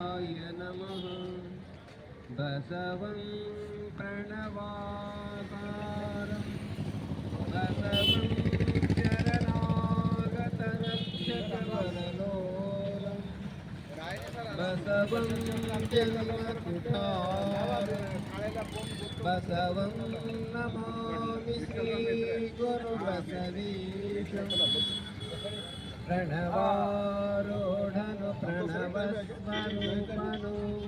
य नमः बसवं प्रणवाकारं बसवं शरणागतरक्षकवरलोलं बसवं जन्मकुठारं बसवं नमामि ప్రణవారోఢను ప్రణవస్వరూపను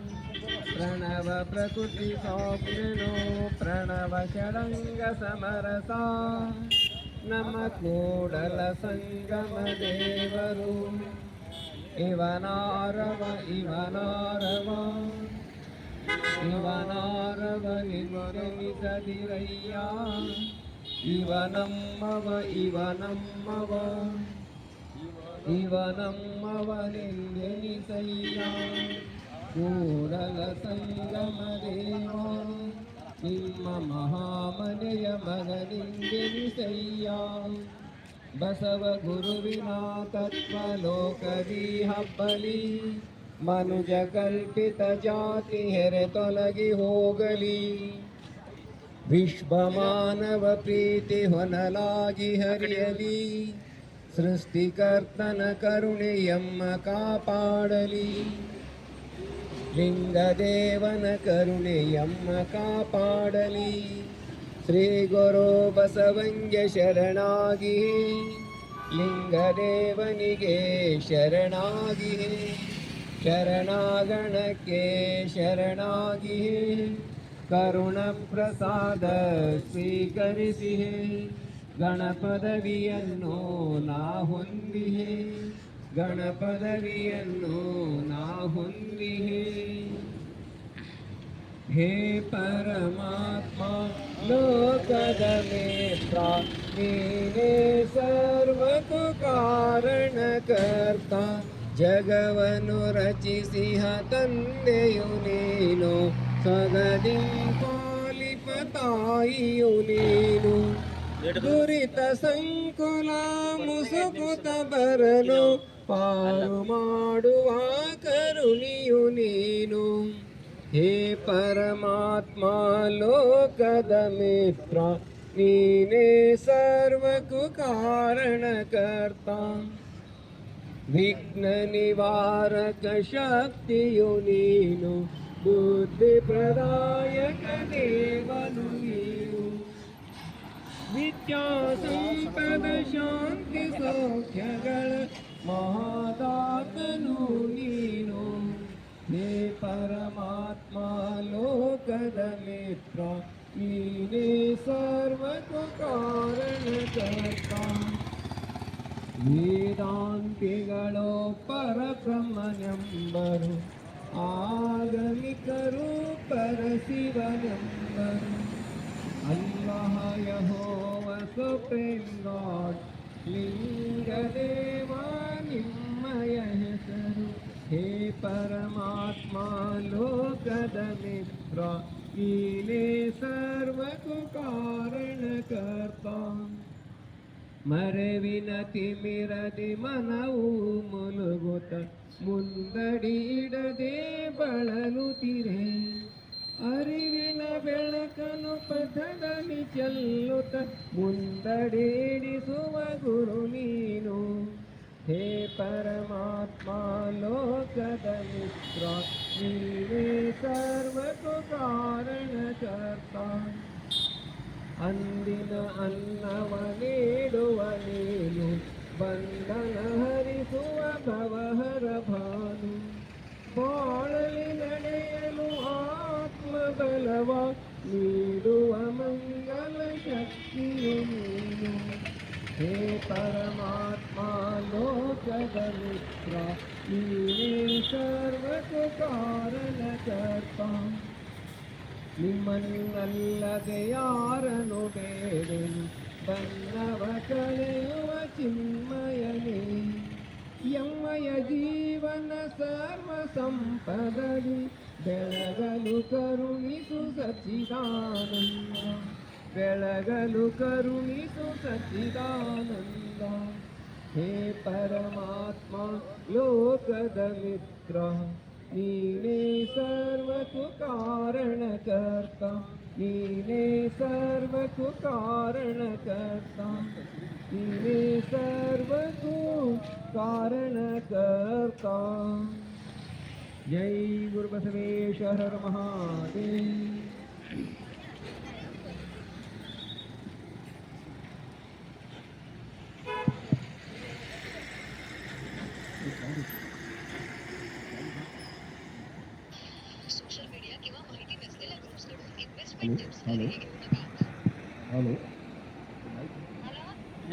ప్రణవ ప్రకృతి సౌప్యను ప్రణవ షడంగ సమరస. నమ కూడల సంగమ దేవరు. ఇవనారవ ఇవనారవ. ఇవనారవ ఇవని సదిరయ్యా. ఇవనమ్మవ ఇవనమ్మవ. ಇವನಮ್ಮವನೆಂದೆನಿಸಯ್ಯ ಕೂಡಲ ಸಂಗಮ ದೇವ ನಿಮ್ಮ ಮಹಾಮನೆಯ ಮಗನಿಂದೆನಿಸಯ್ಯ ಬಸವ ಗುರುವಿನ ತತ್ವಲೋಕದಿ ಹಬ್ಬಲಿ ಮನುಜ ಕಲ್ಪಿತ ಜಾತಿ ಹೆರೆ ತೊಲಗಿ ಹೋಗಲಿ ವಿಶ್ವಮಾನವ ಪ್ರೀತಿ ಹೊನಲಾಗಿ ಹರಿಯಲಿ ಸೃಷ್ಟಿಕರ್ತನ ಕರುಣೆಯಮ್ಮ ಕಾಪಾಡಲಿ. ಲಿಂಗದೇವನ ಕರುಣೆಯಮ್ಮ ಕಾಪಾಡಲಿ. ಶ್ರೀ ಗುರು ಬಸವಂಗ್ಯ ಶರಣಾಗಿ. ಲಿಂಗದೇವನಿಗೆ ಶರಣಾಗಿ. ಶರಣಾಗಣಕ್ಕೆ ಶರಣಾಗಿ. ಕರುಣ ಪ್ರಸಾದ ಸ್ವೀಕರಿಸಿ. ಗಣಪದವಿಯನ್ನು ನಾ ಹೊಂದಿಹೆ. ಗಣಪದವಿಯನ್ನು ನಾ ಹೊಂದಿಹೆ. ಹೇ ಪರಮಾತ್ಮ, ಲೋಕದ ಮೇತ್ರ ನೀನೇ ಸರ್ವತು ಕಾರಣಕರ್ತ. ಜಗವನ್ನು ರಚಿಸಿಹ ತಂದೆಯು ನೀನು, ಸಗದಿ ಪಾಲಿಪ ತಾಯಿಯು ನೀನು. ದುರಿತ ಸಂಕುಲ ಮುಸುಕುತ ಬರಲು ಪಾರು ಮಾಡುವ ಕರುಣಿಯು ನೀನು. ಹೇ ಪರಮಾತ್ಮ ಲೋಕದ ಮಿತ್ರ, ನೀನೇ ಸರ್ವಕ್ಕೂ ಕಾರಣಕರ್ತ. ವಿಘ್ನ ನಿವಾರಕ ಶಕ್ತಿಯು ನೀನು ಬುದ್ಧಿ ಪ್ರದಾಯಕ ದೇವನು. नित्या सम्पद शान्ति सौख्यगण महादातनु नीनो ने परमात्मा लोकदमित्र नीने सर्वकारणकर्ता वेदान्तिगणो परब्रह्मण्यम्बरु आगमिकरो परशिवनम्बरु Allah Jehovah supreme god Lingadeva ನಿಮ್ಮಯ ಹೆಸರು ಹೇ ಪರಮಾತ್ಮ ಲೋಕದ ಮಿತ್ರ ನೀನೇ ಸರ್ವಕ್ಕೂ ಕಾರಣಕರ್ತ ಮರೆವಿನ ತಿಮಿರದಿ ಮನವು ಮುಲುಗುತ್ತ ಮುಂದಡಿಡದೆ ಬಳಲುತ್ತಿರೆ ಅರಿವಿನ ಬೆಳಕನು ಪಥದಲ್ಲಿ ಚೆಲ್ಲುತ್ತ ಮುಂದಡೇಡಿಸುವ ಗುರು ನೀನು. ಹೇ ಪರಮಾತ್ಮ, ಲೋಕದ ಮಿತ್ರ, ನೀವೇ ಸರ್ವಕ್ಕೂ ಕಾರಣಕರ್ತ. ಅಂದಿನ ಅನ್ನವ ನೀಡುವ ನೀನು, ಬಂಧನ ಹರಿಸುವ ಭವಹರ ಭಾನು. ಬಾಳಲಿ ನಡೆಯಲು ಆತ್ಮಬಲವ ನೀಡುವ ಮಂಗಲ ಶಕ್ತಿಯು ನೀನು ಹೇ ಪರಮಾತ್ಮ ಲೋಕದ ಮಿತ್ರ ನೀನೇ ಸರ್ವಕ್ಕೂ ಕಾರಣಕರ್ತ ನಿಮ್ಮನ್ನಲ್ಲದೆ ಯಾರನು ಬೇಡನು ಬನ್ನವ ಕಳೆಯುವ ಚಿನ್ಮಯನೇ ಯಮ್ಮಯ ಜೀವನ ಸರ್ವ ಸಂಪದಲಿ ಬೆಳಗಲು ಕರುಣಿಸು ಸಚ್ಚಿದಾನಂದ ಬೆಳಗಲು ಕರುಣಿಸು ಸಚ್ಚಿದಾನಂದ ಹೇ ಪರಮಾತ್ಮ ಲೋಕದ ಮಿತ್ರ ನೀನೇ ಸರ್ವಕ್ಕೂ ಕಾರಣಕರ್ತ ನೀನೇ ಸರ್ವಕ್ಕೂ ಕಾರಣಕರ್ತ ನೀನೇ ಸರ್ವಕ್ಕೂ ಕಾರಣಕರ್ತ ಜೈ ಗುರುಬಸವೇಶ್ವರ ಮಹಾದೇವ್. ಹಲೋ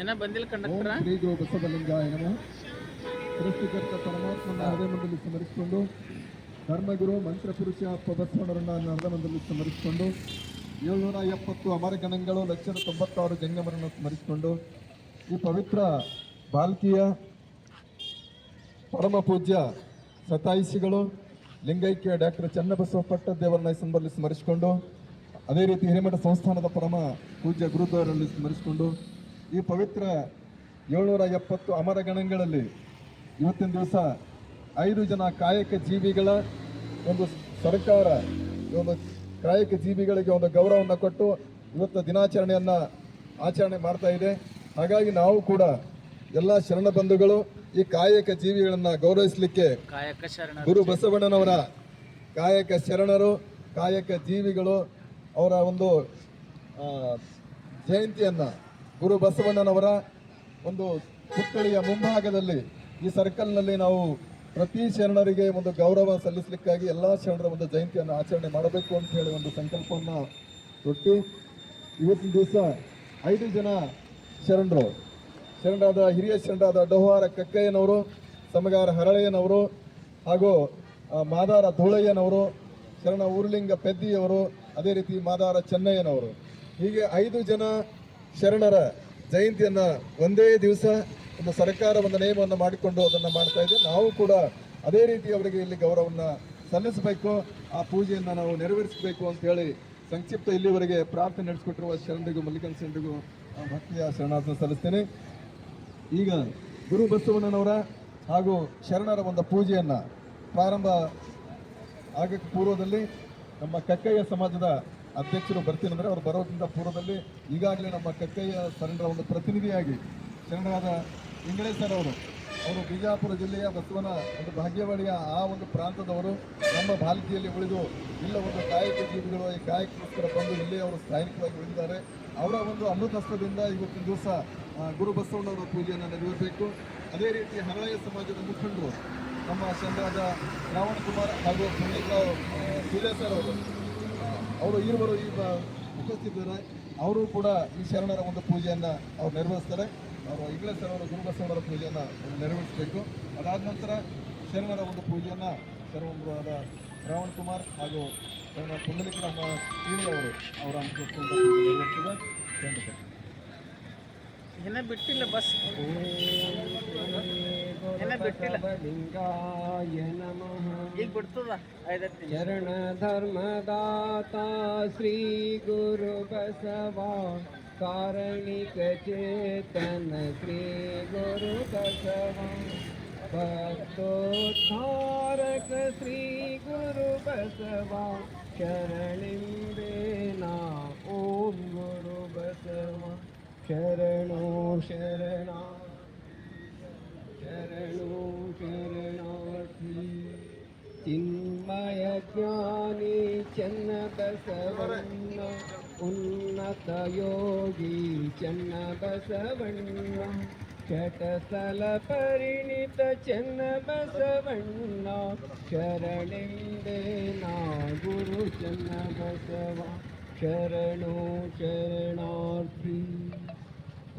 ಏನ ಬಂದಿಲ್ಲ ಕಂಡಕ್ಟರ್? ಶ್ರೀ ಗುರು ಬಸವಲಿಂಗಾಯ ನಮಃ. ಸೃಷ್ಟಿಕರ್ತ ಪರಮಾತ್ಮನ ಹೃದಯ ಮಂಡಲಿ ಸ್ಮರಿಸಿಕೊಂಡು ಧರ್ಮಗುರು ಮಂತ್ರಪುರುಷ ಬಸವಣ್ಣರನ್ನ ಹೃದಯಮಂದಲ್ಲಿ ಸ್ಮರಿಸಿಕೊಂಡು ಏಳ್ನೂರ ಎಪ್ಪತ್ತು ಅಮರಗಣಗಳು ಲಕ್ಷದ ತೊಂಬತ್ತಾರು ಜಂಗಮರನ್ನು ಸ್ಮರಿಸಿಕೊಂಡು ಈ ಪವಿತ್ರ ಬಾಲ್ಕಿಯ ಪರಮ ಪೂಜ್ಯ ಸತಾಯಿಸಿಗಳು, ಲಿಂಗೈಕ್ಯ ಡಾಕ್ಟರ್ ಚನ್ನಬಸವ ಪಟ್ಟದೇವರನ್ನ ಸಂದರ್ಭದಲ್ಲಿ ಸ್ಮರಿಸಿಕೊಂಡು, ಅದೇ ರೀತಿ ಹಿರೇಮಠ ಸಂಸ್ಥಾನದ ಪರಮ ಪೂಜ್ಯ ಗುರುದ್ವಾರಲ್ಲಿ ಸ್ಮರಿಸಿಕೊಂಡು, ಈ ಪವಿತ್ರ ಏಳ್ನೂರ ಎಪ್ಪತ್ತು ಅಮರಗಣಗಳಲ್ಲಿ ಇವತ್ತಿನ ದಿವಸ ಐದು ಜನ ಕಾಯಕ ಜೀವಿಗಳ ಒಂದು ಸರ್ಕಾರ ಒಂದು ಕಾಯಕ ಜೀವಿಗಳಿಗೆ ಒಂದು ಗೌರವವನ್ನು ಕೊಟ್ಟು ಇವತ್ತು ದಿನಾಚರಣೆಯನ್ನು ಆಚರಣೆ ಮಾಡ್ತಾ ಇದೆ. ಹಾಗಾಗಿ ನಾವು ಕೂಡ ಎಲ್ಲ ಶರಣ ಬಂಧುಗಳು ಈ ಕಾಯಕ ಜೀವಿಗಳನ್ನು ಗೌರವಿಸಲಿಕ್ಕೆ ಕಾಯಕ ಶರಣ ಗುರು ಬಸವಣ್ಣನವರ ಕಾಯಕ ಶರಣರು ಕಾಯಕ ಜೀವಿಗಳು ಅವರ ಒಂದು ಜಯಂತಿಯನ್ನು ಜಯಂತಿಯನ್ನ ಗುರು ಬಸವಣ್ಣನವರ ಒಂದು ಪುತ್ಥಳಿಯ ಮುಂಭಾಗದಲ್ಲಿ ಈ ಸರ್ಕಲ್ನಲ್ಲಿ ನಾವು ಪ್ರತಿ ಶರಣರಿಗೆ ಒಂದು ಗೌರವ ಸಲ್ಲಿಸಲಿಕ್ಕಾಗಿ ಎಲ್ಲ ಶರಣರ ಒಂದು ಜಯಂತಿಯನ್ನು ಆಚರಣೆ ಮಾಡಬೇಕು ಅಂತ ಹೇಳಿ ಒಂದು ಸಂಕಲ್ಪವನ್ನು ತೊಟ್ಟು. ಇವತ್ತಿನ ದಿವಸ ಐದು ಜನ ಶರಣರು, ಶರಣರಾದ ಹಿರಿಯ ಶರಣರಾದ ಡೋಹಾರ ಕಕ್ಕಯ್ಯನವರು, ಸಮಗಾರ ಹರಳೆಯನವರು ಹಾಗೂ ಮಾದಾರ ಧೂಳಯ್ಯನವರು ಶರಣ ಊರ್ಲಿಂಗ ಪೆದ್ದಿಯವರು, ಅದೇ ರೀತಿ ಮಾದಾರ ಚೆನ್ನಯ್ಯನವರು. ಹೀಗೆ ಐದು ಜನ ಶರಣರ ಜಯಂತಿಯನ್ನು ಒಂದೇ ದಿವಸ ಒಂದು ಸರ್ಕಾರ ಒಂದು ನಿಯಮವನ್ನು ಮಾಡಿಕೊಂಡು ಅದನ್ನು ಮಾಡ್ತಾ ಇದೆ. ನಾವು ಕೂಡ ಅದೇ ರೀತಿ ಅವರಿಗೆ ಇಲ್ಲಿ ಗೌರವವನ್ನು ಸಲ್ಲಿಸಬೇಕು. ಆ ಪೂಜೆಯನ್ನು ನಾವು ನೆರವೇರಿಸಬೇಕು ಅಂತ ಹೇಳಿ ಸಂಕ್ಷಿಪ್ತ ಇಲ್ಲಿವರೆಗೆ ಪ್ರಾರ್ಥನೆ ನಡೆಸಿಕೊಟ್ಟಿರುವ ಶರಣರಿಗೂ ಮಲ್ಲಿಕಾರ್ಜುನ ಶರಣರಿಗೂ ಆ, ಭಕ್ತಿಯ ಶರಣಾರ್ಥನೆ ಸಲ್ಲಿಸ್ತೇನೆ. ಈಗ ಗುರು ಬಸವಣ್ಣನವರ ಹಾಗೂ ಶರಣರ ಒಂದು ಪೂಜೆಯನ್ನು ಪ್ರಾರಂಭ ಆಗಕ್ಕೆ ಪೂರ್ವದಲ್ಲಿ ನಮ್ಮ ಕಕ್ಕಯ್ಯ ಸಮಾಜದ ಅಧ್ಯಕ್ಷರು ಬರ್ತೀನಿ ಅಂದರೆ ಅವರು ಬರೋದ್ರಿಂದ ಪೂರ್ವದಲ್ಲಿ ಈಗಾಗಲೇ ನಮ್ಮ ಕಕ್ಕಯ್ಯ ಶರಣರ ಒಂದು ಪ್ರತಿನಿಧಿಯಾಗಿ ಶರಣರಾದ ಇಂಗಳೆ ಸರ್ ಅವರು. ಅವರು ಬಿಜಾಪುರ ಜಿಲ್ಲೆಯ ಬಸವನ ಒಂದು ಭಾಗ್ಯವಾಡಿಯ ಆ ಒಂದು ಪ್ರಾಂತದವರು. ನಮ್ಮ ಭಾರತೀಯಲ್ಲಿ ಉಳಿದು ಇಲ್ಲ ಒಂದು ಕಾಯಕ ಜೀವಿಗಳು ಈ ಕಾಯಕೋಸ್ಕರ ಬಂದು ಇಲ್ಲಿ ಅವರು ಸ್ಥಾನಿಕವಾಗಿ ಉಳಿದಿದ್ದಾರೆ. ಅವರ ಒಂದು ಅಮೃತಹಸ್ತದಿಂದ ಇವತ್ತಿನ ದಿವಸ ಗುರು ಬಸವಣ್ಣವರ ಪೂಜೆಯನ್ನು ನೆರವೇರಬೇಕು. ಅದೇ ರೀತಿ ಹರಳೆಯ ಸಮಾಜದ ಮುಖಂಡರು ನಮ್ಮ ಶರಣರಾದ ರಾವಣ ಕುಮಾರ್ ಹಾಗೂ ಸುಲೇ ಸರ್ ಅವರು. ಅವರು ಇರುವರು ಈ ಉಪಸ್ಥಿತರ ಅವರು ಕೂಡ ಈ ಶರಣರ ಒಂದು ಪೂಜೆಯನ್ನು ಅವ್ರು ನೆರವೇರಿಸ್ತಾರೆ. ಅವರು ಈಗಲೇ ಸರ್ ಅವರು ಗುರು ಬಸವಣ್ಣರ ಪೂಜೆಯನ್ನು ನೆರವೇರಿಸಬೇಕು. ಅದಾದ ನಂತರ ಶರಣರ ಒಂದು ಪೂಜೆಯನ್ನು ಶರಣರಾದ ಶ್ರಾವಣ್ ಕುಮಾರ್ ಹಾಗೂ ಶರಣ ಪುಂಡಲಿಕ ನಮ್ಮ ಅವರು ಅವರ ನೆರವೇರಿಸಿದೆ ಏನ ಬಿಟ್ಟಿಲ್ಲ ಬಸ್. ಏನ ಬಿಟ್ಟಿಲ್ಲ. ಲಿಂಗಾಯ ನಮಃ ಈಗ ಬಿಡ್ತದ ಶರಣ ಧರ್ಮದಾತ ಶ್ರೀ ಗುರು ಬಸವ. कारणिकचेतन श्रीगुरुकसवं भक्तोद्धारक श्रीगुरुबसवा शरणिं वेना ॐ गुरुबसवा शरणो शरणा, शरणो शरणार्थी। चिन्मयज्ञानी चन्न बसवन्न। उन्नतयोगी चन्नबसवण्ण चटतलपरिणित चन्नबसवण्ण शरणेन्दे ना गुरु चन्नबसवा शरणो शरणार्थी।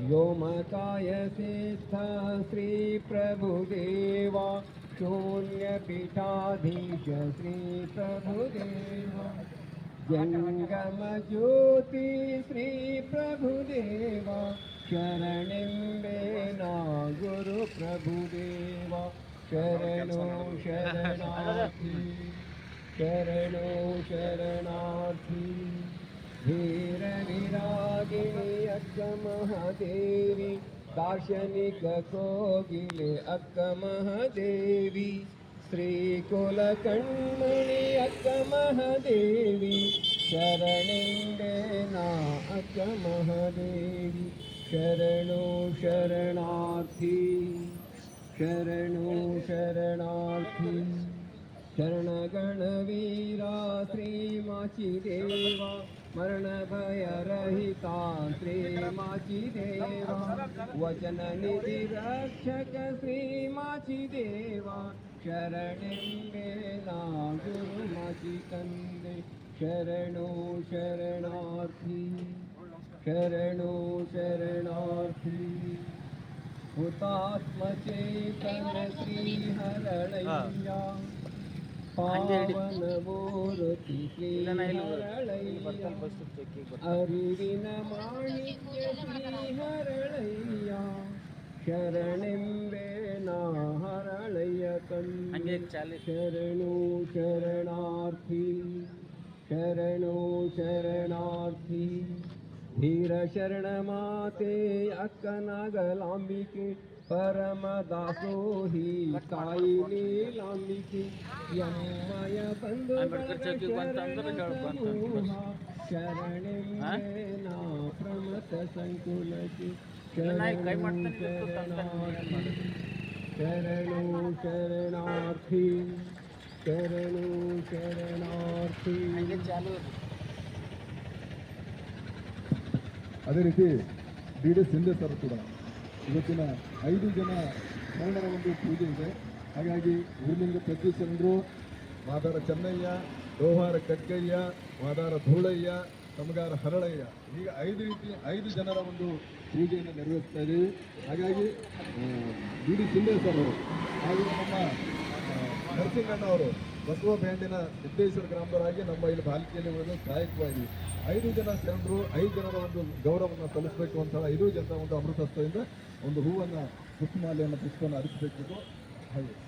व्योमकायसिद्धा श्रीप्रभुदेवा शून्यपीठाधीश श्रीप्रभुदेवा जंगम ज्योति श्रीप्रभुदेवा शरणिम्बे ना देवा शरणो शरणार्थी शरणो शरणार्थी। धीरविरागिणी अक्कमहदेवी अक्क महादेवी ശ്രീകുല കൺമണി അക്കമഹദേവി ശരണിന്റെ നാ അക്കമഹദേവി. ശരണോ ശരണാർത്ഥി ശരണോ ശരണാർത്ഥി. ശരണഗണവീരാ ശ്രീമാചിദേവാ मरणभयरहिता श्रीमाचिदेवा वचननिधिरक्षक श्रीमाचिदेवा शरणिम्बेला गुरुमचिकन्दे शरणो शरणार्थी। शरणो शरणार्थी। हुतात्मचेतन श्रीहरणय्या ಅರಿವಿನ ಮಾಣಿಕ್ಯ ಹರಳಯ್ಯ ಶರಣೆಂಬೆ ನಾ ಹರಳಯ್ಯ ಕಣ್ಣು ಶರಣು ಶರಣಾರ್ಥಿ ಶರಣು ಶರಣಾರ್ಥಿ ಧೀರ ಶರಣ ಮಾತೆ ಅಕ್ಕನಾಗಲಾಂಬಿಕೆ ಪರಮ ದಾಸೋಹಿ ತಾಯಿ ನೀಲಾಂಬಿಕೆ ಯಮ್ಮಯ ಬಂಧು ಅಂಬೇಡ್ಕರ್ ಚೌಕಿಗೆ ಬಂತಂದ್ರೆ ಹೇಳು ಬಂತಂದ್ರೆ ಬಸ್. ಶರಣೆಂಬೆ ನಾ ಪ್ರಮಥ ಸಂಕುಲಕ್ಕೆ ಇಲ್ಲ ನಾ ಈಗ ಕೈ ಶರಣು ಮಾಡ್ತಾನೆ ಇದ್ದು ತಂತಾನೆ ಶರಣು ಶರಣಾರ್ಥಿ ಶರಣು ಶರಣಾರ್ಥಿ ಹಂಗೆ ಚಾಲು ಇದೆ. ಅದೇ ರೀತಿ ಡಿ ಡಿ ಸಿಂಧೆ ಸರ್ ಕೂಡ ಇವತ್ತಿನ ಐದು ಜನ ಶರಣರ ಒಂದು ಪೂಜೆ ಇದೆ. ಹಾಗಾಗಿ ಊರಿನಿಂದ ಪ್ರತಿ ಚಂದ್ರು ಮಾದಾರ ಚೆನ್ನಯ್ಯ ರೋಹಾರ ಕಕ್ಕಯ್ಯ ಮಾದಾರ ಧೂಳಯ್ಯ, ತಮಗಾರ ಹರಳಯ್ಯ, ಈಗ ಐದು ರೀತಿ ಐದು ಜನರ ಒಂದು ಪೂಜೆಯನ್ನು ನೆರವೇರಿಸ್ತಾ ಇದ್ದೀವಿ. ಹಾಗಾಗಿ ಡಿ ಡಿ ಸರ್ ಅವರು ಹಾಗೂ ನಮ್ಮ ನರಸಿಂಗಣ್ಣ ಅವರು ಬಸವ ಬ್ಯಾಂಡಿನ ಸಿದ್ದೇಶ್ವರ ಗ್ರಾಮದವರಾಗಿ ನಮ್ಮ ಇಲ್ಲಿ ಬಾಲಿಕೆಯಲ್ಲಿ ಒಂದು ಸಹಾಯಕವಾಗಿ ಐದು ಜನ ಜನರು ಐದು ಜನರ ಒಂದು ಗೌರವವನ್ನು ಸಲ್ಲಿಸಬೇಕು ಅಂತ ಐದು ಜನರ ಒಂದು ಅಮೃತಸ್ಥದಿಂದ ಒಂದು ಹೂವನ್ನು ಪುಷ್ಪಮಾಲೆಯನ್ನು ಪುಷ್ಪವನ್ನು ಅರ್ಪಿಸಬೇಕು ಹಾಗೆ.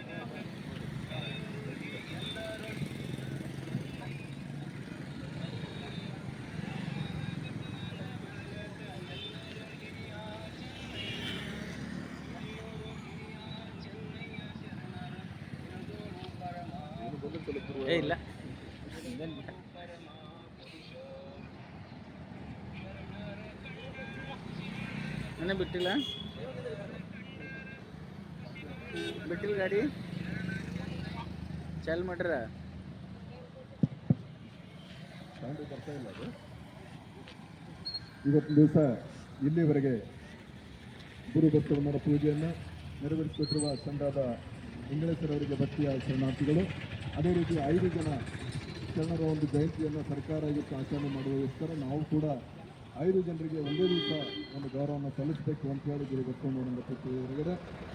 ಏ, ಇಲ್ಲ. ಇನ್ನೂ ಬಿಟ್ಟಿಲ್ಲ? ಬಿಟ್ಟಿಲ್ಲ ಗಾಡಿ? ಚಾಲ್ ಮಾಡ್ರ? ಬರ್ತಾ ಇಲ್ಲ ಅದು ಇವತ್ತಿನ ದಿವಸ ಇಲ್ಲಿವರೆಗೆ ಗುರು ಬಸವಣ್ಣರ ಪೂಜೆಯನ್ನು ನೆರವೇರಿಸಿಕೊಟ್ಟಿರುವ ಸಂಘದ ಇಂಗ್ಲೇಸರವರಿಗೆ ಭಕ್ತಿಯ ಶರಣಾರ್ಥಿಗಳು. ಅದೇ ರೀತಿ ಐದು ಜನ ಶರಣರ ಒಂದು ಜಯಂತಿಯನ್ನು ಸರ್ಕಾರ ಇವತ್ತು ಆಚರಣೆ ಮಾಡುವುದಕ್ಕೋಸ್ಕರ ನಾವು ಕೂಡ ಐದು ಜನರಿಗೆ ಒಂದೇ ದಿವಸ ಒಂದು ಗೌರವವನ್ನು ಸಲ್ಲಿಸಬೇಕು ಅಂತ ಹೇಳಿ ಗುರು ಬಸವಣ್ಣ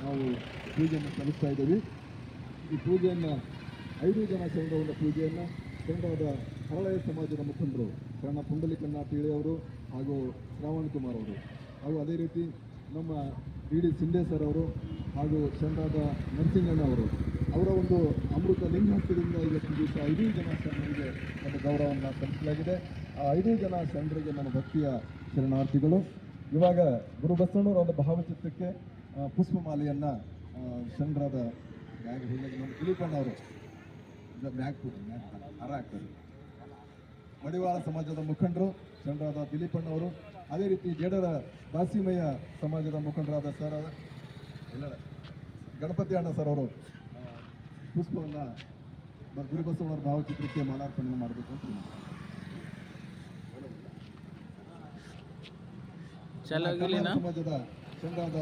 ನಾವು ಪೂಜೆಯನ್ನು ಸಲ್ಲಿಸ್ತಾ ಇದ್ದೀವಿ. ಈ ಪೂಜೆಯನ್ನು ಐದು ಜನ ಶರಣರ ಪೂಜೆಯನ್ನು ಶರಣರಾದ ಹರಳಯ ಸಮಾಜದ ಮುಖಂಡರು ಶರಣ ಪುಂಡಲಿಕನ್ನ ಅವರು ಹಾಗೂ ಶ್ರಾವಣ್ ಕುಮಾರ್ ಅವರು. ಹಾಗೂ ಅದೇ ರೀತಿ ನಮ್ಮ ಡಿ ಡಿ ಸಿಂಧೆ ಸರ್ ಅವರು ಹಾಗೂ ಶರಣರಾದ ನರಸಿಂಗಣ್ಣ ಅವರು. ಅವರ ಒಂದು ಅಮೃತ ಲಿಂಗದಿಂದ ಇವತ್ತು ದಿವಸ ಐದು ಜನ ಶರಣರಿಗೆ ಒಂದು ಗೌರವವನ್ನು ಸಲ್ಲಿಸಲಾಗಿದೆ. ಆ ಐದು ಜನ ಶರಣರಿಗೆ ನನ್ನ ಭಕ್ತಿಯ ಶರಣಾರ್ಥಿಗಳು. ಇವಾಗ ಗುರು ಬಸವಣ್ಣವರ ಭಾವಚಿತ್ರಕ್ಕೆ ಪುಷ್ಪಮಾಲೆಯನ್ನ ಶರಣರಾದ ಬ್ಯಾಗ್ ನಮ್ಮ ಬ್ಯಾಗ್ ಹಾರ ಹಾಕ್ತಾರೆ ಮಡಿವಾಳ ಸಮಾಜದ ಮುಖಂಡರು, ಶರಣರಾದ ದಿಲೀಪಣ್ಣ ಅವರು. ಅದೇ ರೀತಿ ಜೇಡರ ದಾಸಿಮಯ್ಯ ಸಮಾಜದ ಮುಖಂಡರಾದ ಸರ್ ಗಣಪತಿ ಅಣ್ಣ ಸರ್ ಅವರು. ಪುಷ್ಪವನ್ನ ಗುರು ಬಸವಣ್ಣವರ ಭಾವಚಿತ್ರಕ್ಕೆ ಮಾಲಾರ್ಪಣೆ ಮಾಡಬೇಕು ಅಂತ ಸಮಾಜದ ಚಂದಾದ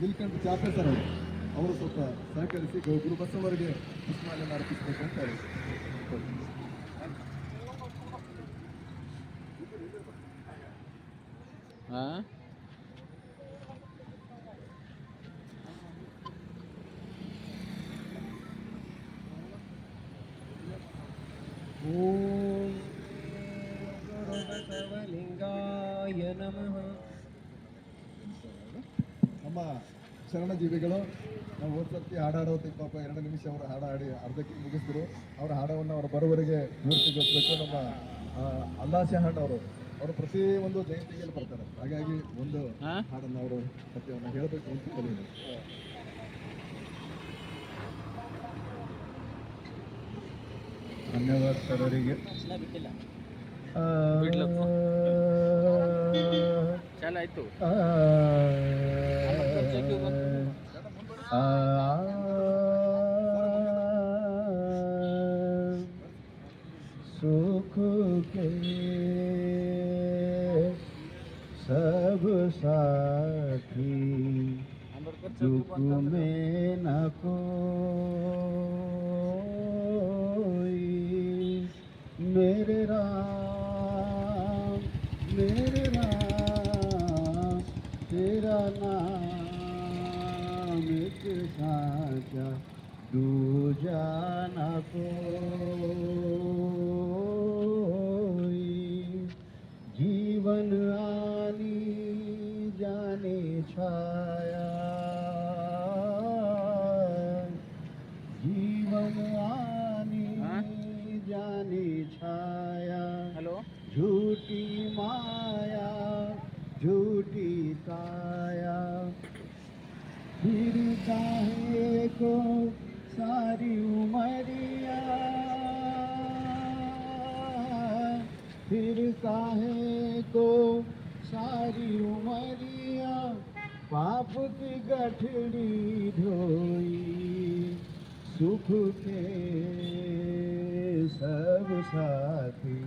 ನಿಲ್ಕಂಠ ಚಾಪೆ ಸರ್ ಅವರು. ಅವರು ಸ್ವಲ್ಪ ಸಹಕರಿಸಿ ಗುರು ಬಸವರಿಗೆ ಪುಷ್ಪಾಲನ್ನು ಅರ್ಪಿಸಬೇಕು ಅಂತ ಹೇಳಿ ಹಾ ಓಂ ಗುರುಬಸವಲಿಂಗಾಯ ನಮಃ ನಮ್ಮ ಶರಣಜೀವಿಗಳು ನಾವು ಹೋದ ಸರ್ತಿ ಹಾಡಾಡೋದಕ್ಕೆ ಪಾಪ ಎರಡು ನಿಮಿಷ ಅವರು ಹಾಡಾಡಿ ಹಾಡಿ ಅರ್ಧಕ್ಕೆ ಮುಗಿಸಿದ್ರು. ಅವರ ಹಾಡವನ್ನು ಅವರ ಮೂರ್ತಿ ಪೂರ್ತಿಗೊಳಿಸಬೇಕು ನಮ್ಮ ಅಲ್ಲಾಸೆ ಅಲ್ಲಾ ಶಹಣ್ ಅವರು ಅವರು ಪ್ರತಿ ಒಂದು ಜಯಂತಿಗೆಲ್ಲ ಬರ್ತಾರೆ. ಹಾಗಾಗಿ ಒಂದು? ಹಾಡನ್ನು ಅವರು ಸತ್ಯವನ್ನು ಹೇಳಬೇಕು ಅಂತ ಕಲಿಯೋದು ಧನ್ಯವಾದ ಸರ್ ಅವರಿಗೆ ಆಯ್ತು. Uh, দুজানা কো फिर काहे को सारी उमरिया पाप की गठड़ी धोई सुख के सब साथी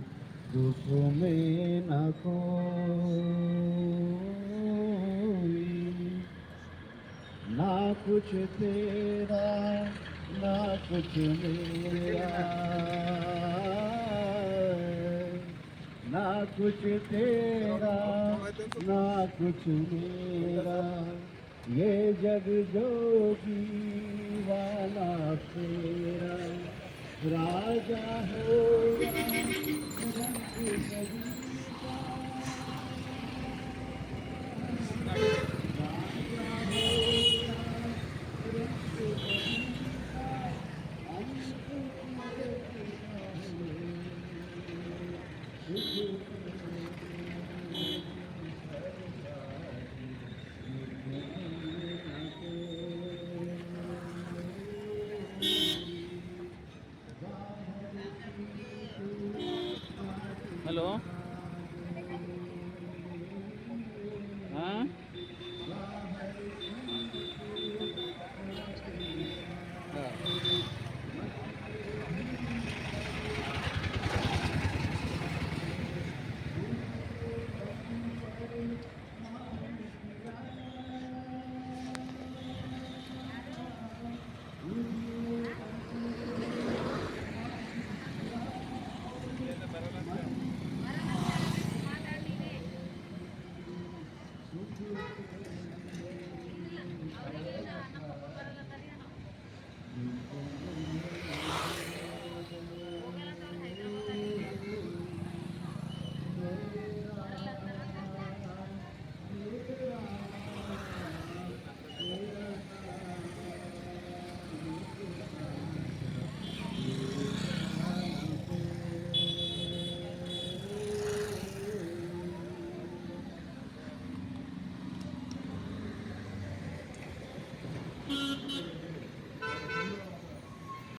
दुख में न कोई। ना कुछ तेरा, ना कुछ मेरा। ना कुछ तेरा, ना कुछ मेरा। ये जग जोगी वाला तेरा। राजा हो Thank का Halo.